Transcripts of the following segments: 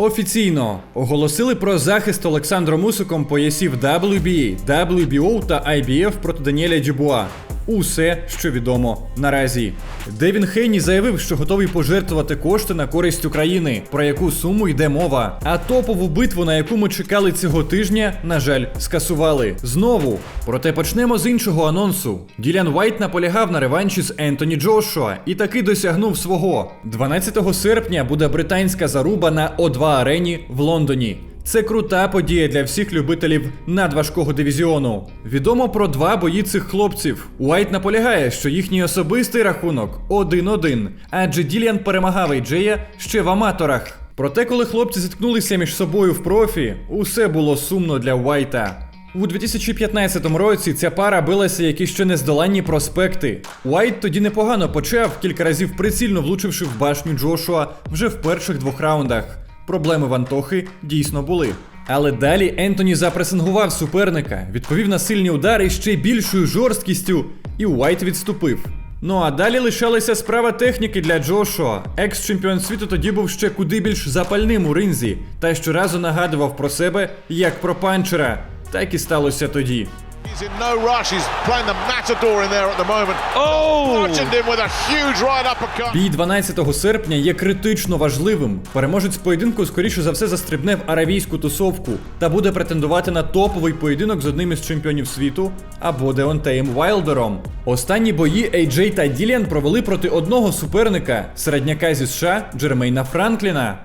Офіційно оголосили про захист Олександром Усиком поясів WBA, WBO та IBF проти Даніеля Дюбуа. Усе, що відомо наразі. Девін Хейні заявив, що готовий пожертвувати кошти на користь України, про яку суму йде мова. А топову битву, на яку ми чекали цього тижня, на жаль, скасували знову. Проте почнемо з іншого анонсу. Ділян Вайт наполягав на реванші з Ентоні Джошуа і таки досягнув свого. 12 серпня буде британська заруба на О2 арені в Лондоні. Це крута подія для всіх любителів надважкого дивізіону. Відомо про два бої цих хлопців. Уайт наполягає, що їхній особистий рахунок 1-1, адже Діліан перемагав Ейджея ще в аматорах. Проте, коли хлопці зіткнулися між собою в профі, усе було сумно для Уайта. У 2015 році ця пара билася як і ще нездоланні проспекти. Уайт тоді непогано почав, кілька разів прицільно влучивши в башню Джошуа вже в перших двох раундах. Проблеми в Антохи дійсно були. Але далі Ентоні запресингував суперника, відповів на сильні удари ще більшою жорсткістю, і Уайт відступив. Ну а далі лишалася справа техніки для Джошуа. Екс-чемпіон світу тоді був ще куди більш запальним у ринзі, та щоразу нагадував про себе як про панчера. Так і сталося тоді. He's in no rush. He's playing the matador in there at the moment. Oh! Him with a huge right uppercut. Бій 12 серпня є критично важливим. Переможець поєдинку, скоріше за все, застрибне в аравійську тусовку та буде претендувати на топовий поєдинок з одним із чемпіонів світу або Деонтеєм Вайлдером. Останні бої AJ та Діліан провели проти одного суперника середняка зі США Джермейна Франкліна.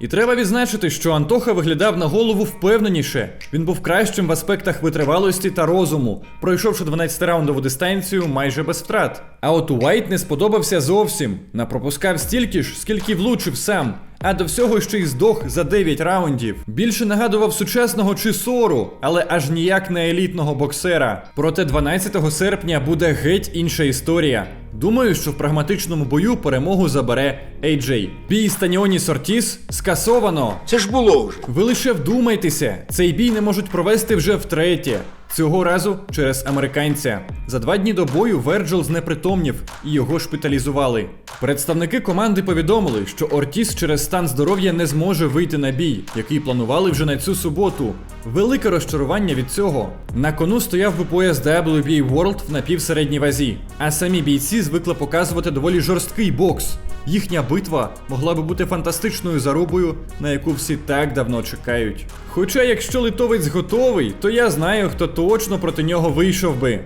І треба відзначити, що Антоха виглядав на голову впевненіше. Він був кращим в аспектах витривалості та розуму, пройшовши 12-раундову дистанцію майже без втрат. А от Уайт не сподобався зовсім. Напропускав стільки ж, скільки влучив сам. А до всього ще й здох за 9 раундів. Більше нагадував сучасного Чисору, але аж ніяк не елітного боксера. Проте 12 серпня буде геть інша історія. Думаю, що в прагматичному бою перемогу забере AJ. Бій Станіоні Сортіс скасовано. Це ж було вже. Ви лише вдумайтеся, цей бій не можуть провести вже втретє. Цього разу через американця. За два дні до бою Верджил знепритомнів і його шпиталізували. Представники команди повідомили, що Ортіс через стан здоров'я не зможе вийти на бій, який планували вже на цю суботу. Велике розчарування від цього. На кону стояв би пояс WBA World в напівсередній вазі, а самі бійці звикли показувати доволі жорсткий бокс. Їхня битва могла би бути фантастичною зарубою, на яку всі так давно чекають. Хоча, якщо литовець готовий, то я знаю, хто точно проти нього вийшов би.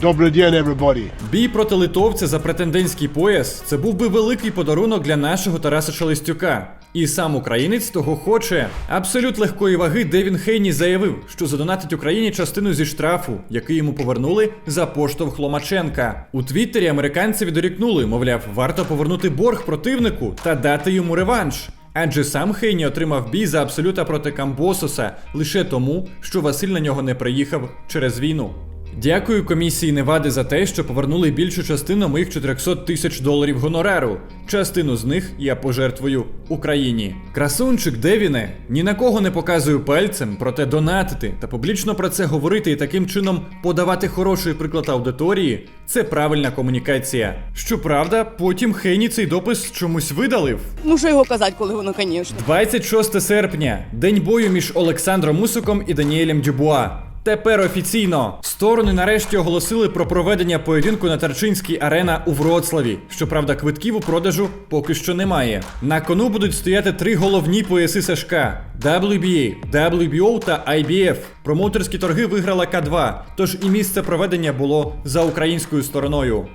Добрий день, everybody. Бій проти литовця за претендентський пояс це був би великий подарунок для нашого Тараса Шелестюка. І сам українець того хоче. Абсолют легкої ваги Девін Хейні заявив, що задонатить Україні частину зі штрафу, який йому повернули за поштовх Ломаченка. У Твіттері американці відрікнули, мовляв, варто повернути борг противнику та дати йому реванш. Адже сам Хейні отримав бій за абсолюта проти Камбососа лише тому, що Василь на нього не приїхав через війну. Дякую комісії Невади за те, що повернули більшу частину моїх 400 тисяч доларів гонорару. Частину з них я пожертвую Україні. Красунчик Девіне ні на кого не показую пальцем, проте донатити та публічно про це говорити і таким чином подавати хороший приклад аудиторії це правильна комунікація. Щоправда, потім Хейні цей допис чомусь видалив. Ну що його казати, коли воно, звісно. 26 серпня день бою між Олександром Мусиком і Даніелем Дюбуа. Тепер офіційно сторони нарешті оголосили про проведення поєдинку на Тарчинській арена у Вроцлаві. Щоправда, квитків у продажу поки що немає. На кону будуть стояти три головні пояси Сашка: WBA, WBO та IBF. Промоутерські торги виграла К2, тож і місце проведення було за українською стороною.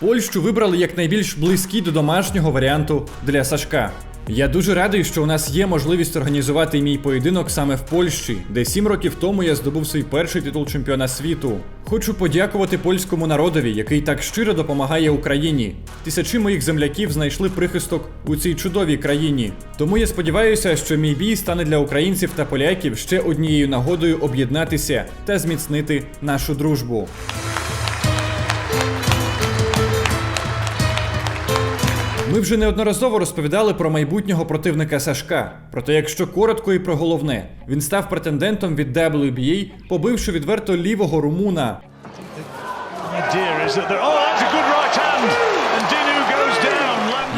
Польщу вибрали як найбільш близький до домашнього варіанту для Сашка. Я дуже радий, що у нас є можливість організувати мій поєдинок саме в Польщі, де сім років тому я здобув свій перший титул чемпіона світу. Хочу подякувати польському народові, який так щиро допомагає Україні. Тисячі моїх земляків знайшли прихисток у цій чудовій країні. Тому я сподіваюся, що мій бій стане для українців та поляків ще однією нагодою об'єднатися та зміцнити нашу дружбу. Ми вже неодноразово розповідали про майбутнього противника Сашка. Проте, якщо коротко і про головне, він став претендентом від WBA, побивши відверто лівого румуна. Oh,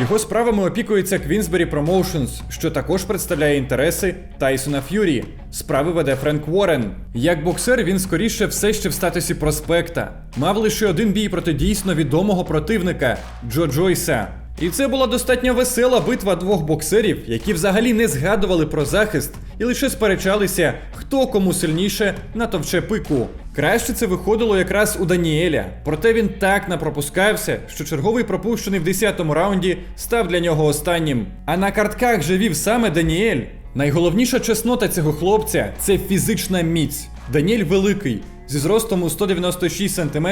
Його справами опікується Queensberry Promotions, що також представляє інтереси Тайсона Ф'юрі. Справи веде Френк Уоррен. Як боксер, він скоріше все ще в статусі проспекта. Мав лише один бій проти дійсно відомого противника Джо Джойса. І це була достатньо весела битва двох боксерів, які взагалі не згадували про захист і лише сперечалися, хто кому сильніше натовче пику. Краще це виходило якраз у Даніеля, проте він так напропускався, що черговий пропущений в 10-му раунді став для нього останнім. А на картках же вів саме Даніель. Найголовніша чеснота цього хлопця це фізична міць. Даніель великий, зі зростом у 196 см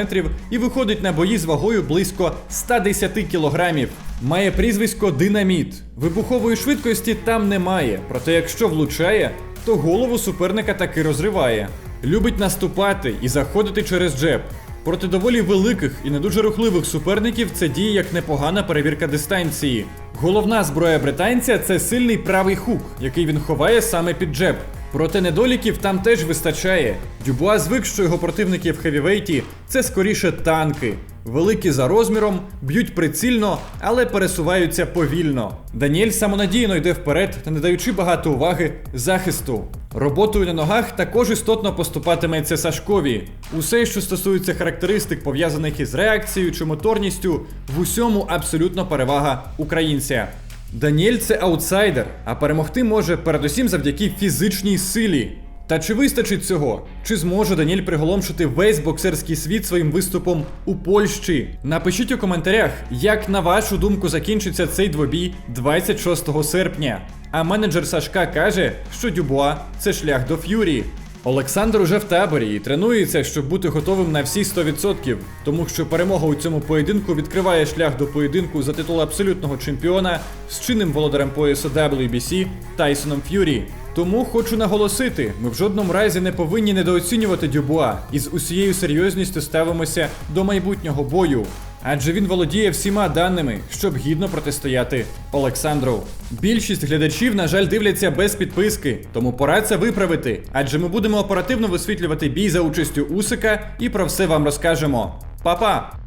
і виходить на бої з вагою близько 110 кг. Має прізвисько Динаміт. Вибухової швидкості там немає, проте якщо влучає, то голову суперника таки розриває. Любить наступати і заходити через джеб. Проти доволі великих і не дуже рухливих суперників це діє як непогана перевірка дистанції. Головна зброя британця це сильний правий хук, який він ховає саме під джеб. Проте недоліків там теж вистачає. Дюбуа звик, що його противники в хевівейті це скоріше танки. Великі за розміром, б'ють прицільно, але пересуваються повільно. Даніель самонадійно йде вперед не даючи багато уваги захисту. Роботою на ногах також істотно поступатиметься Сашкові. Усе, що стосується характеристик, пов'язаних із реакцією чи моторністю, в усьому абсолютно перевага українця. Даніель це аутсайдер, а перемогти може передусім завдяки фізичній силі. Та чи вистачить цього? Чи зможе Даніель приголомшити весь боксерський світ своїм виступом у Польщі? Напишіть у коментарях, як на вашу думку закінчиться цей двобій 26 серпня. А менеджер Сашка каже, що Дюбуа це шлях до Ф'юрі. Олександр уже в таборі і тренується, щоб бути готовим на всі 100%, тому що перемога у цьому поєдинку відкриває шлях до поєдинку за титул абсолютного чемпіона з чинним володарем поясу WBC Тайсоном Ф'юрі. Тому хочу наголосити, ми в жодному разі не повинні недооцінювати Дюбуа і з усією серйозністю ставимося до майбутнього бою. Адже він володіє всіма даними, щоб гідно протистояти Олександру. Більшість глядачів, на жаль, дивляться без підписки, тому пора це виправити. Адже ми будемо оперативно висвітлювати бій за участю Усика і про все вам розкажемо. Па-па!